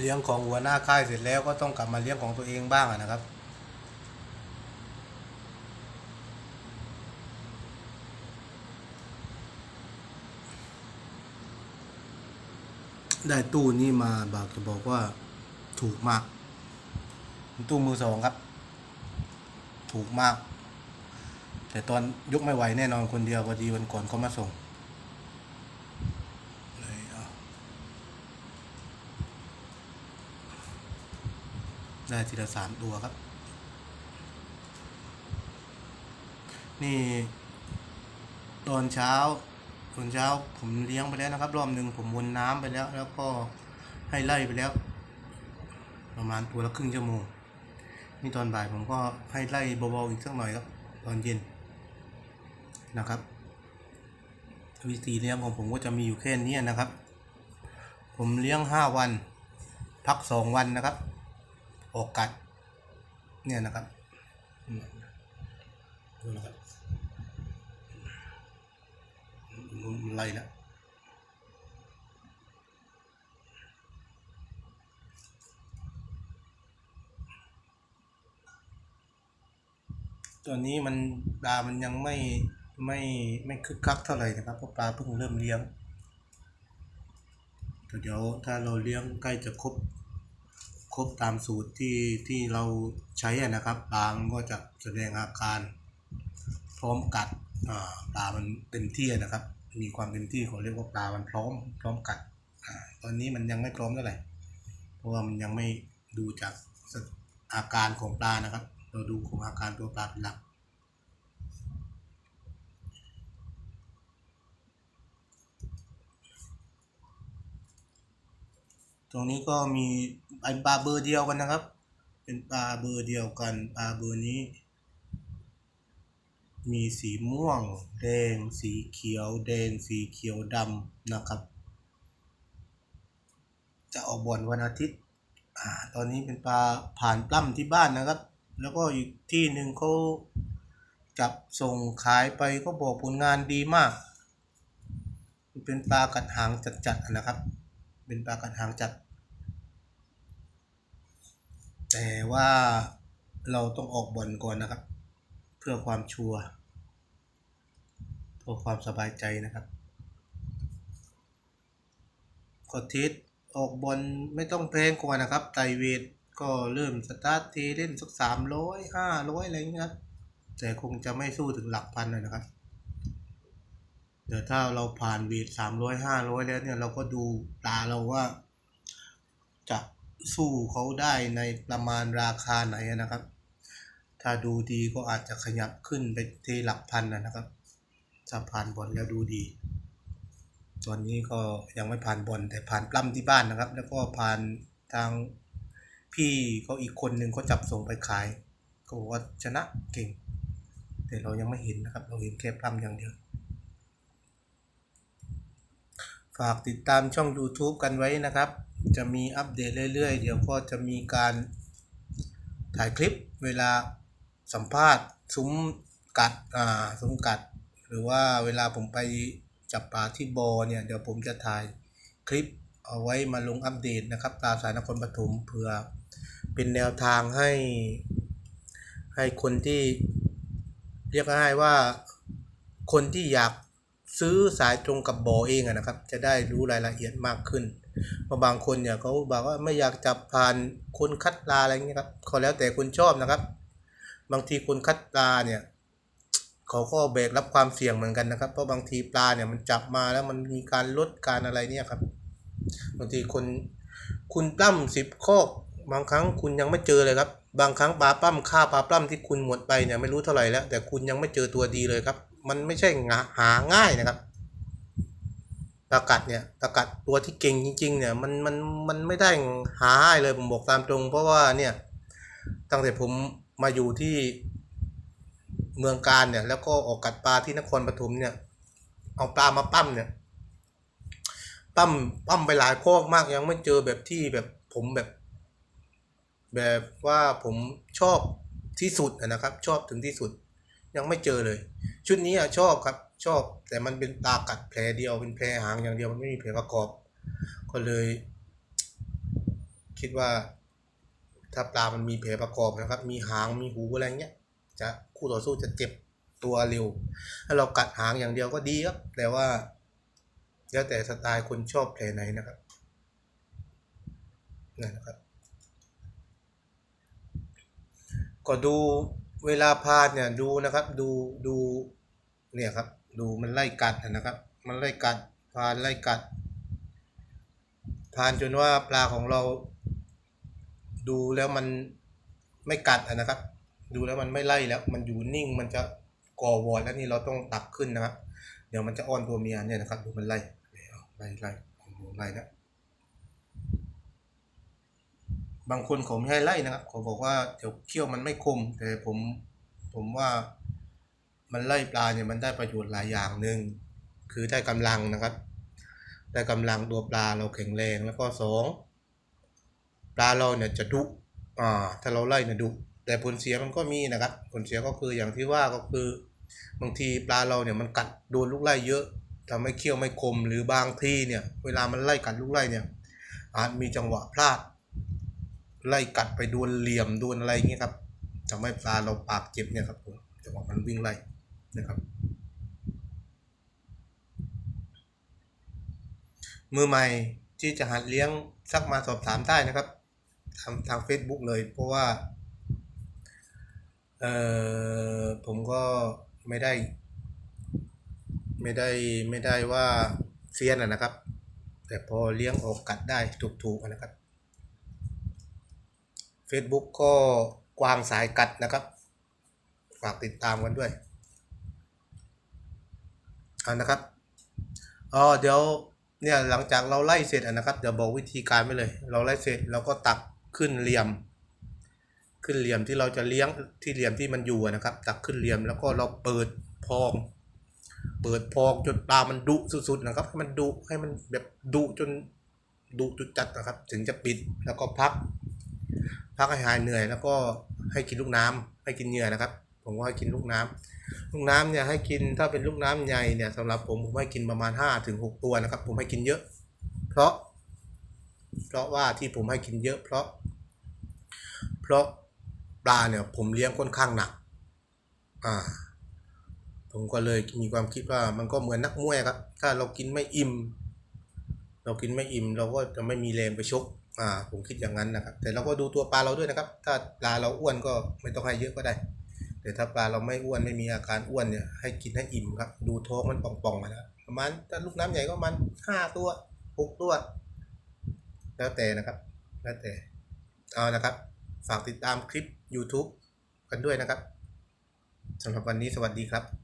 เลี้ยงของหัวหน้าค่ายเสร็จแล้วก็ต้องกลับมาเลี้ยงของตัวเองบ้างนะครับ ได้ตู้นี้มาบากจะบอกว่าถูกมาก ตู้มือสองครับ ถูกมาก แต่ตอนยกไม่ไหวแน่นอนคนเดียวพอดีวันก่อนเขามาส่งเลยเอา ได้ทีละสามตัวครับ นี่ ตอนเช้าตอนเช้าผมเลี้ยงไปแล้วนะครับ รอบหนึ่งผมวนน้ำไปแล้ว แล้วก็ให้ไล่ไปแล้ว ประมาณตัวละครึ่งชั่วโมงนี่ตอนบ่ายผมก็ให้ไล่เบาๆอีกสักหน่อยครับ ตอนเย็นนะครับ วิธีเลี้ยงของผมก็จะมีอยู่แค่นี้นะครับ ผมเลี้ยงห้าวัน พักสองวันนะครับ ออกกัดเนี่ยนะครับดูนะครับมันไล่แล้วตอนนี้มันปลา มันยังไม่ไม่ไม่คึกคักเท่าไหร่นะครับเพราะปลาเพิ่งเริ่มเลี้ยงเดี๋ยวถ้าเราเลี้ยงใกล้จะครบ ครบตามสูตรที่ที่เราใช้นะครับปลามันก็จะแสดงอาการ พร้อมกัดปลามันเต็มที่นะครับ มีความเต็มที่เขาเรียกว่าปลามันพร้อม พร้อมกัดอตอนนี้มันยังไม่พร้อมเท่าไหร่เพราะว่ามันยังไม่ดูจากอาการของปลานะครับ เราดูของอาการตัวปลาเป็นหลักตรงนี้ก็มี ไอปลาเบอร์เดียวกันนะครับ เป็นปลาเบอร์เดียวกัน ปลาเบอร์นี้ มีสีม่วง แดง สีเขียว แดง สีเขียวดำนะครับ จะออกบ่อนวันอาทิตย์อ่าตอนนี้เป็นปลาผ่านปล้ำที่บ้านนะครับ แล้วก็อีกที่หนึ่งเขาจับส่งขายไปก็บอกผลงานดีมาก เป็นปลากัดหางจัดๆนะครับ เป็นปลากัดหางจัด แต่ว่าเราต้องออกบอนก่อนนะครับ เพื่อความชัวร์เพื่อความสบายใจนะครับกดทิศออกบอลไม่ต้องแพงกว่านะครับไตเวทก็เริ่มสตาร์ททีเล่นสักสามร้อยห้าร้อยอะไรเงี้ยครับแต่คงจะไม่สู้ถึงหลักพันเลยนะครับ เดี๋ยวถ้าเราผ่านเวทสามร้อยห้าร้อยแล้วเนี่ยเราก็ดูตาเราว่าจะ สู้เขาได้ในประมาณราคาไหนนะครับ ถ้าดูดีก็อาจจะขยับขึ้นไปที่หลักพันนะนะครับถ้าผ่านบอลแล้วดูดีตอนนี้ก็ยังไม่ผ่านบอลแต่ผ่านปล้ำที่บ้านนะครับ แล้วก็ผ่านทางพี่เขาอีกคนหนึ่งเขาจับส่งไปขายก็บอกว่าชนะเก่ง แต่เรายังไม่เห็นนะครับ เราเห็นแค่ปล้ำอย่างเดียว ฝากติดตามช่อง YouTube กันไว้นะครับ จะมีอัปเดตเรื่อยๆ เดี๋ยวก็จะมีการถ่ายคลิปเวลาสัมภาษณ์ซุ้มกัดอ่าซุ้มกัด หรือว่าเวลาผมไปจับปลาที่บอเนี่ยเดี๋ยวผมจะถ่ายคลิปเอาไว้มาลงอัปเดตนะครับตามสายนครปฐมเพื่อเป็นแนวทางให้ ให้คนที่เรียกง่ายว่าคนที่อยากซื้อสายตรงกับบ่อเองอะนะครับ จะได้รู้รายละเอียดมากขึ้น บางคนเนี่ยเขาบอกว่าไม่อยากจับผ่านคนคัดปลาอะไรเงี้ยครับก็แล้วแต่คนชอบนะครับ บางทีคนคัดปลาเนี่ยเขาก็แบกรับความเสี่ยงเหมือนกันนะครับ เพราะบางทีปลาเนี่ยมันจับมาแล้วมันมีการลดการอะไรเนี่ยครับ บางทีคนคุณปล้ำสิบข้อบางครั้งคุณยังไม่เจอเลยครับ บางครั้งปลาปล้ำค่าปลาปล้ำที่คุณหมดไปเนี่ยไม่รู้เท่าไหร่แล้ว แต่คุณยังไม่เจอตัวดีเลยครับ มันไม่ใช่หาง่ายนะครับ ตะกัดเนี่ยตะกัดตัวที่เก่งจริง ๆ เนี่ยมันมันมันไม่ได้หาง่ายเลยผมบอกตามตรง เพราะว่าเนี่ยตั้งแต่ผมมาอยู่ที่เมืองการเนี่ย แล้วก็ออกกัดปลาที่นครปฐมเนี่ยเอาปลามาปั้มเนี่ยปั้มปั้มไปหลายโคอกมากยังไม่เจอแบบที่แบบผมแบบ แบบว่าผมชอบที่สุดนะครับ ชอบถึงที่สุด ยังไม่เจอเลย ชุดนี้อะชอบครับ ชอบ แต่มันเป็นปลากัดแผลเดียวเป็นแผลหางอย่างเดียวมันไม่มีแผลประกอบ ก็เลย คิดว่า ถ้าปลามันมีแผลประกอบนะครับ มีหางมีหูอะไรเงี้ยจะคู่ต่อสู้จะเจ็บตัวเร็ว ถ้าเรากัดหางอย่างเดียวก็ดีครับ แต่ว่าแล้วแต่สไตล์คนชอบแผลไหนนะครับนั่นะครับ ก็ดูเวลาพาดเนี่ยดูนะครับ ดูดูเนี่ยครับ ดูมันไล่กัดนะครับ มันไล่กัดพานไล่กัดพานจนว่าปลาของเรา ดูแล้วมันไม่กัดนะครับ ดูแล้วมันไม่ไล่แล้ว มันอยู่นิ่งมันจะก่อวอดแล้วนี่เราต้องตักขึ้นนะครับ เดี๋ยวมันจะอ้อนตัวเมียเนี่ยนะครับ ดูมันไล่ไล่ไล่ไล่แล้วบางคนเขาไม่ให้ไล่นะครับเขาบอกว่าเดี๋ยวเขี้ยวมันไม่คม แต่ผมผมว่า มันไล่ปลาเนี่ยมันได้ประโยชน์หลายอย่างหนึ่งคือได้กำลังนะครับ ได้กำลังตัวปลาเราแข็งแรงแล้วก็สองปลาเราเนี่ยจะดุอ่าถ้าเราไล่เนี่ยดุแต่ผลเสียมันก็มีนะครับ ผลเสียก็คืออย่างที่ว่าก็คือบางทีปลาเราเนี่ยมันกัดโดนลูกไล่เยอะทำให้เขี้ยวไม่คมหรือบางทีเนี่ยเวลามันไล่กัดลูกไล่เนี่ยอาจมีจังหวะพลาด ไล่กัดไปโดนเหลี่ยมโดนอะไรอย่างเงี้ยครับทำให้ปลาเราปากเจ็บเนี่ยครับผมจังหวะมันวิ่งไล่ นะครับ มือใหม่ที่จะหัดเลี้ยงสักมาสอบถามได้นะครับทางทาง Facebook เลยเพราะว่าเออผมก็ไม่ได้ ไม่ได้ไม่ได้ว่าเซียนอะนะครับ แต่พอเลี้ยงออกกัดได้ถูกๆอะนะครับ Facebook ก็กวางสายกัดนะครับ ฝากติดตามกันด้วย อานะครับอ๋อเดี๋ยวเนี่ยหลังจากเราไล่เสร็จนะครับเดี๋ยวบอกวิธีการไปเลย เราไล่เสร็จเราก็ตักขึ้นเหลี่ยม ขึ้นเหลี่ยมที่เราจะเลี้ยงที่เหลี่ยมที่มันอยู่นะครับ ตักขึ้นเหลี่ยมแล้วก็เราเปิดพอง เปิดพองจนปลามันดุสุดๆนะครับให้มันดุให้มันแบบดุจนดุจุดจัดนะครับ ถึงจะปิดแล้วก็พัก พักให้หายเหนื่อยแล้วก็ให้กินลูกน้ำให้กินเหงื่อนะครับ ผมก็ให้กินลูกน้ำ ลูกน้ำเนี่ยให้กินถ้าเป็นลูกน้ำใหญ่เนี่ยสำหรับผมผมให้กินประมาณ5้าถึงหตัวนะครับ ผมให้กินเยอะ เพราะ เพราะว่าที่ผมให้กินเยอะ เพราะ เพราะปลาเนี่ย ผมเลี้ยงค่อนข้างหนัก อ่า ผมก็เลยมีความคิดว่ามันก็เหมือนนักมวยครับ ถ้าเรากินไม่อิ่ม เรากินไม่อิ่ม เราก็จะไม่มีแรงไปชก อ่า ผมคิดอย่างนั้นนะครับ แต่เราก็ดูตัวปลาเราด้วยนะครับ ถ้าปลาเราอ้วนก็ไม่ต้องให้เยอะก็ได้ แต่ถ้าปลาเราไม่อ้วนไม่มีอาการอ้วนเนี่ยให้กินให้อิ่มครับ ดูท้องมันป่องๆมาแล้วประมาณถ้าลูกน้ำใหญ่ก็มันห้าตัวหกตัว แล้วแต่นะครับ แล้วแต่เอานะครับ ฝากติดตามคลิป YouTube กันด้วยนะครับสำหรับวันนี้สวัสดีครับ